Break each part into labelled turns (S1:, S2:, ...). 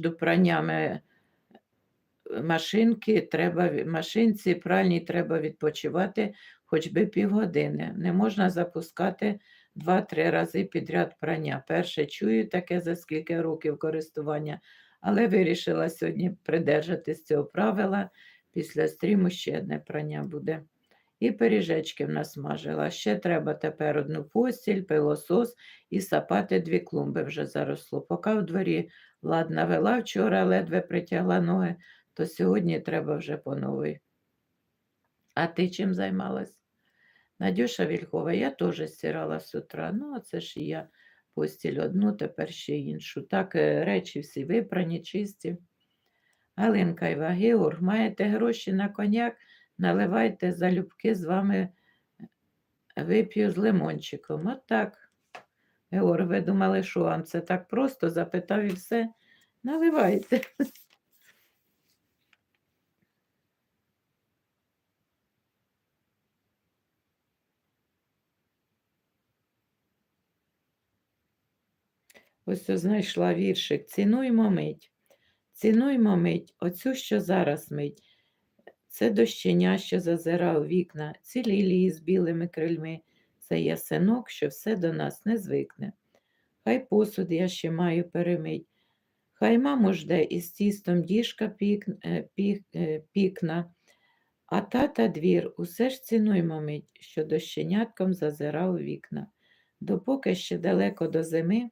S1: між праннями машинки треба, машинці пральній треба відпочивати хоч би півгодини. Не можна запускати 2-3 рази підряд прання. Перше чую таке за скільки років користування, але вирішила сьогодні придержатись цього правила. Після стріму ще одне прання буде. І пиріжечки в нас смажила. Ще треба тепер одну постіль, пилосос і сапати дві клумби вже заросло. Поки в дворі ладна вела, вчора ледве притягла ноги, то сьогодні треба вже по новій. А ти чим займалась? Надюша Вільхова, я теж стирала з утра. Ну, а це ж я постіль одну, тепер ще іншу. Так, е, речі всі випрані, чисті. Галинка Іва, Георг, маєте гроші на коньяк, наливайте залюбки з вами е, вип'ю з лимончиком. От так. Георг, ви думали, що вам це так просто? Запитав і все. Наливайте. Ось знайшла віршик. Цінуймо мить. Цінуймо мить, оцю, що зараз мить. Це дощеня, що зазира у вікна, ці лілії з білими крильми. Це ясенок, що все до нас не звикне. Хай посуд я ще маю перемить. Хай маму жде із тістом діжка е, е, пікна, а тата двір усе ж цінуймо мить, що дощенятком зазира у вікна. Допоки ще далеко до зими,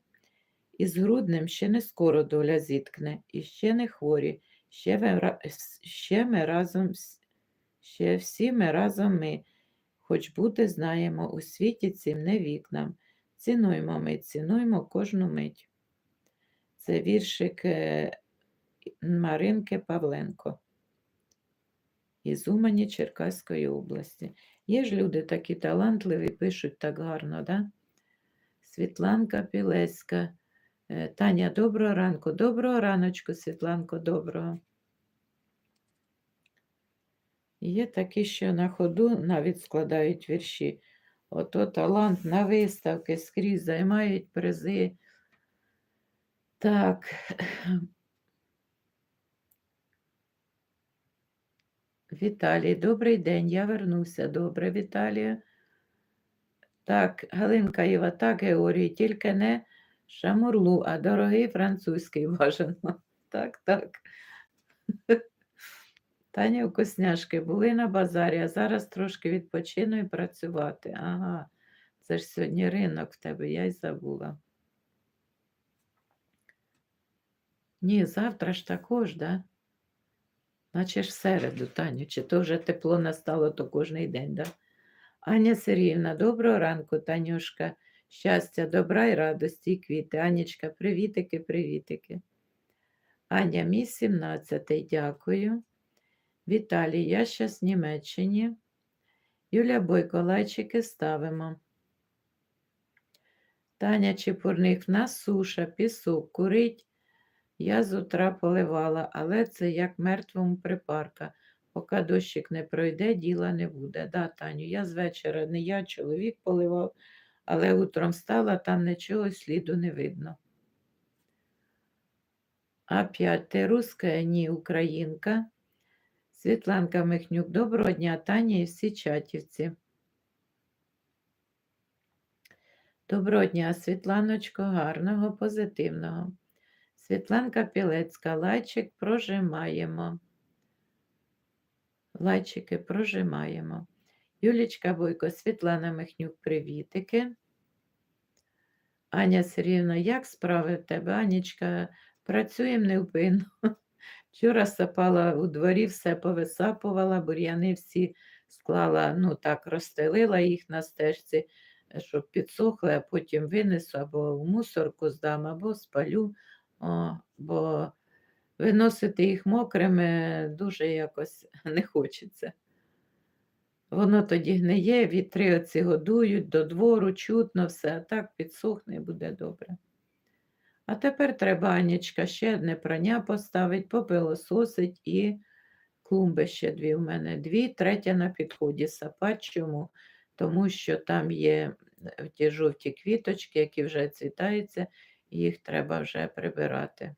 S1: із грудним ще не скоро доля зіткне, і ще не хворі, ще, ви, ще ми разом, ще всі ми разом ми, хоч бути знаємо у світі цим не вікнам. Цінуймо ми, цінуймо кожну мить. Це віршик е, Маринки Павленко із Умані Черкаської області. Є ж люди такі талантливі, пишуть так гарно, да? Світланка Пілеська. Е, Таня, доброго ранку. Доброго раночку, Світланко, доброго. Є такі, що на ходу навіть складають вірші. Ото талант на виставки скрізь займають призи. Так. Віталій, добрий день, я вернуся. Добре, Віталія. Так, Галинка Іва, так, Георгій, тільки не шамурлу, а дорогий французький бажано. Так, так. Таня вкусняшки були на базарі, а зараз трошки відпочину і працювати. Ага, це ж сьогодні ринок в тебе, я й забула. Ні, завтра ж також, да? Наче ж в середу, Таню, чи то вже тепло настало, то кожний день, да? Аня Сергіївна, доброго ранку, Танюшка. Щастя, добра і радості, і квіти. Анічка, привітики, привітики. Аня, мій 17, дякую. Віталій, я щас в Німеччині. Юля Бойко, лайчики ставимо. Таня Чепурник, в нас суша, пісок, курить. Я з утра поливала, але це як мертвому припарка. Поки дощик не пройде, діла не буде. Да, Таню, я з вечора не я, чоловік поливав, але утром встала, там нічого сліду не видно. Опять ти руська, ні, українка. Світланка Михнюк, доброго дня, Таня і всі чатівці. Доброго дня, Світланочко, гарного, позитивного. Світланка Пілецька, лайчик прожимаємо. Лайчики прожимаємо. Юлічка Бойко, Світлана Михнюк, привітики. Аня Сергіївна, як справи в тебе? Анічка, працюємо невпинно. Вчора сапала у дворі, все повисапувала, бур'яни всі склала, ну так, розстелила їх на стежці, щоб підсохли, а потім винесу або в мусорку здам, або спалю, О, бо виносити їх мокрими дуже якось не хочеться. Воно тоді гниє, вітри оці годують, до двору, чутно все, а так підсохне і буде добре. А тепер треба, Анічка, ще одне прання поставить, попилососить і клумби ще дві в мене. Дві, третя на підході сапать. Чому? Тому що там є е, ті жовті квіточки, які вже цвітаються, і їх треба вже прибирати.